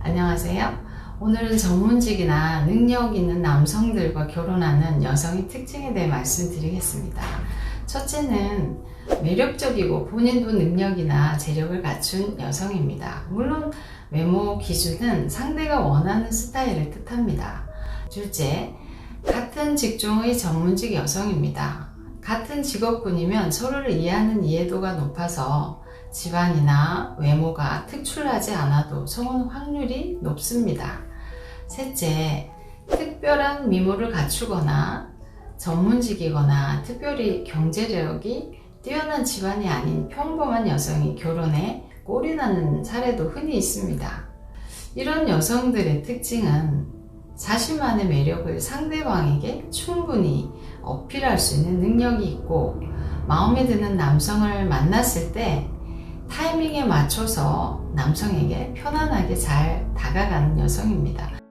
안녕하세요. 오늘은 전문직이나 능력 있는 남성들과 결혼하는 여성의 특징에 대해 말씀드리겠습니다. 첫째는 매력적이고 본인도 능력이나 재력을 갖춘 여성입니다. 물론 외모 기준은 상대가 원하는 스타일을 뜻합니다. 둘째, 같은 직종의 전문직 여성입니다. 같은 직업군이면 서로를 이해하는 이해도가 높아서 집안이나 외모가 특출하지 않아도 성혼 확률이 높습니다. 셋째, 특별한 미모를 갖추거나 전문직이거나 특별히 경제력이 뛰어난 집안이 아닌 평범한 여성이 결혼에 꼴이 나는 사례도 흔히 있습니다. 이런 여성들의 특징은 자신만의 매력을 상대방에게 충분히 어필할 수 있는 능력이 있고 마음에 드는 남성을 만났을 때 타이밍에 맞춰서 남성에게 편안하게 잘 다가가는 여성입니다.